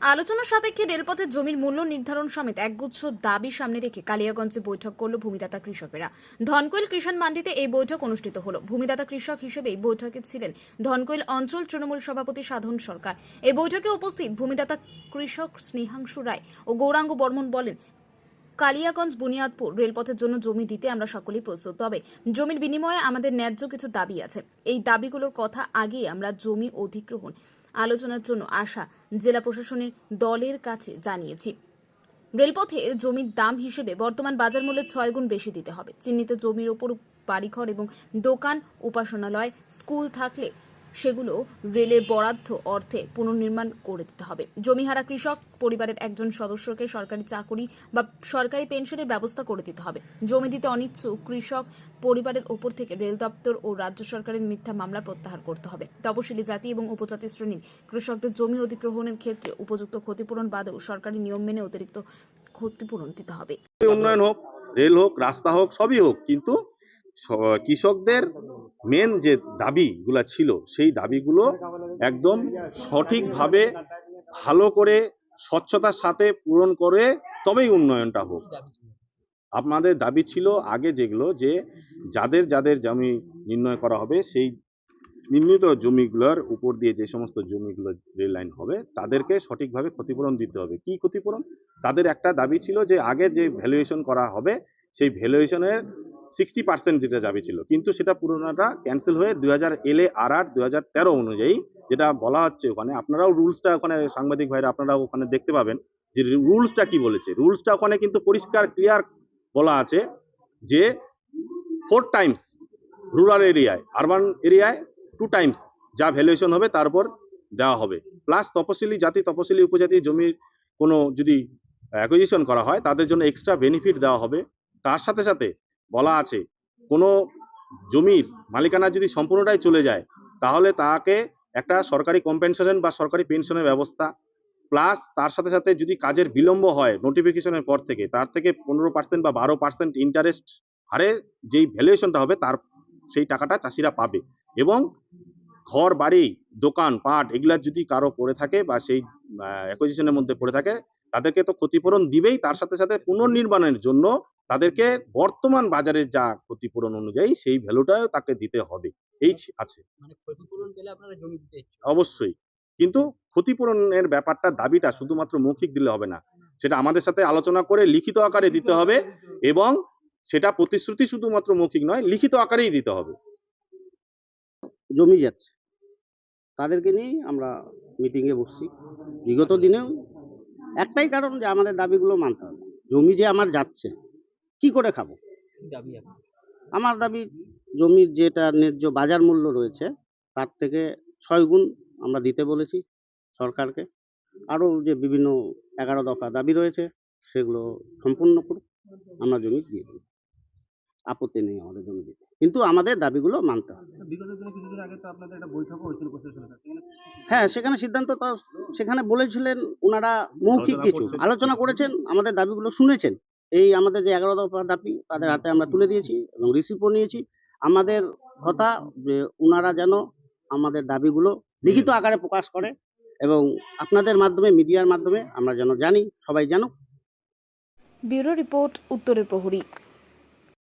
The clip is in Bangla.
আলোচনা সাপেক্ষে রেলপথের জমির মূল্য নির্ধারণ সমেত একগুচ্ছ দাবি সামনে রেখে কালিয়াগঞ্জে বৈঠক করল ভূমিদাতা কৃষকেরা। ধনকৈল কৃষণ মান্ডিতে এই বৈঠক অনুষ্ঠিত হলো। ভূমিদাতা কৃষক হিসেবে এই বৈঠকে ছিলেন ধনকৈল অঞ্চল তৃণমূল সভাপতি সাধন সরকার। এই বৈঠকে উপস্থিত ভূমিদাতা কৃষক স্নেহাংশু রায় ও গৌরাঙ্গ বর্মন বলেন, কালিয়াগঞ্জ বুনিয়াদপুর রেলপথের জন্য জমি দিতে আমরা সকলেই প্রস্তুত। তবে জমির বিনিময়ে আমাদের ন্যায্য কিছু দাবি আছে। এই দাবিগুলোর কথা আগেই আমরা জমি অধিগ্রহণ আলোচনার জন্য আসা জেলা প্রশাসনের দলের কাছে জানিয়েছি। রেলপথে জমির দাম হিসেবে বর্তমান বাজার মূল্যের ছয় গুণ বেশি দিতে হবে। চিহ্নিত জমির ওপর বাড়িঘর এবং দোকান উপাসনালয়, স্কুল থাকলে সেগুলো রেলের বরাদ্দ অর্থে পুনর্নির্মাণ করে দিতে হবে। জমিহারা কৃষক পরিবারের একজন সদস্যকে সরকারি চাকরি বা সরকারি পেনশনের ব্যবস্থা করে দিতে হবে। জমি দিতে অনিচ্ছুক কৃষক পরিবারের ওপর থেকে রেল দপ্তর ও রাজ্য সরকারের মিথ্যা মামলা প্রত্যাহার করতে হবে। তপশিলি জাতি এবং উপজাতি শ্রেণির কৃষকদের জমি অধিগ্রহণের ক্ষেত্রে উপযুক্ত ক্ষতিপূরণ বাদেও সরকারি নিয়ম মেনে অতিরিক্ত ক্ষতিপূরণ দিতে হবে। উন্নয়ন হোক, রেল হোক, রাস্তা হোক, সবই হোক, কিন্তু কৃষকদের মেন যে দাবিগুলো ছিল, সেই দাবিগুলো একদম সঠিকভাবে ভালো করে, স্বচ্ছতার সাথে পূরণ করে তবেই উন্নয়নটা হোক। আপনাদের দাবি ছিল আগে যেগুলো যে যাদের যাদের জমি নির্ণয় করা হবে, সেই নির্মিত জমিগুলোর উপর দিয়ে যে সমস্ত জমিগুলো রেল লাইন হবে, তাদেরকে সঠিকভাবে ক্ষতিপূরণ দিতে হবে। কি ক্ষতিপূরণ? তাদের একটা দাবি ছিল যে আগে যে ভ্যালুয়েশন করা হবে, সেই ভ্যালুয়েশনের সিক্সটি পার্সেন্ট যেটা দাবি ছিল। কিন্তু সেটা পুরোনোটা ক্যান্সেল হয়ে দুই হাজার এলে আর আর দুই হাজার তেরো অনুযায়ী যেটা বলা হচ্ছে ওখানে, আপনারাও রুলসটা ওখানে সাংবাদিক ভাইরা আপনারাও ওখানে দেখতে পাবেন যে রুলসটা কি বলেছে। রুলসটা ওখানে কিন্তু পরিষ্কার ক্লিয়ার বলা আছে যে ফোর টাইমস রুরাল এরিয়ায় আরবান এরিয়ায় টু টাইমস যা ভ্যালুয়েশন হবে তারপর দেওয়া হবে। প্লাস তপশিলি জাতি, তপশিলি উপজাতি জমির কোনো যদি অ্যাকুইজিশন করা হয় তাদের জন্য এক্সট্রা বেনিফিট দেওয়া হবে। তার সাথে সাথে বলা আছে। কোনো জমির মালিকানা যদি সম্পূর্ণটাই চলে যায়, তাহলে তাকে একটা সরকারি কম্পেনসেশন বা সরকারি পেনশনের ব্যবস্থা প্লাস তার সাথে সাথে যদি কাজের বিলম্ব হয় নোটিফিকেশনের পর থেকে, তার থেকে পনেরো পার্সেন্ট বা বারো পার্সেন্ট ইন্টারেস্ট হারে যেই ভ্যালুয়েশনটা হবে, তার সেই টাকাটা চাষিরা পাবে। এবং ঘর, বাড়ি, দোকান, পাট এগুলা যদি কারও পড়ে থাকে বা সেই অ্যাকুইজিশনের মধ্যে পড়ে থাকে, তাদেরকে তো ক্ষতিপূরণ দিবেই, তার সাথে সাথে পুনর্নির্মাণের জন্য তাদেরকে বর্তমান বাজারের যা ক্ষতিপূরণ অনুযায়ী সেই ভ্যালুটাও তাকে দিতে হবে। এই আছে। মানে দিতে ইচ্ছুক। অবশ্যই। কিন্তু ক্ষতিপূরণের ব্যাপারটা দাবিটা শুধুমাত্র মৌখিক দিলে হবে না। সেটা আমাদের সাথে আলোচনা করে লিখিত আকারে দিতে হবে এবং সেটা প্রতিশ্রুতি শুধুমাত্র মৌখিক নয় লিখিত আকারেই দিতে হবে। জমি যাচ্ছে। তাদেরকে নিয়েই আমরা মিটিংয়ে বসছি। বিগত দিনেও একটাই কারণ যে আমাদের দাবিগুলো মানতে হবে। জমি যে আমার যাচ্ছে কি করে খাব? দাবি আমার দাবি জমির যেটা ন্যায্য বাজার মূল্য রয়েছে তার থেকে ছয় গুণ আমরা দিতে বলেছি সরকারকে। আরও যে বিভিন্ন এগারো দফা দাবি রয়েছে সেগুলো সম্পূর্ণ করুক আমরা জমি দিয়ে দেবো। আপত্তি নেই আমাদের জমি দিতে। কিন্তু আমাদের দাবিগুলো মানতে হবে। সেখানে হ্যাঁ সেখানে সিদ্ধান্ত তো সেখানে বলেছিলেন ওনারা মৌখিক কিছু। আলোচনা করেছেন আমাদের দাবিগুলো শুনেছেন। এই আমাদের যে এগারো দফা দাবি তাদের হাতে আমরা তুলে দিয়েছি এবং রিসিভও নিয়েছি। আমাদের কথা যে ওনারা যেন আমাদের দাবিগুলো লিখিত আকারে প্রকাশ করে এবং আপনাদের মাধ্যমে মিডিয়ার মাধ্যমে আমরা যেন জানি সবাই জানুক। ব্যুরো রিপোর্ট উত্তরের প্রহরী।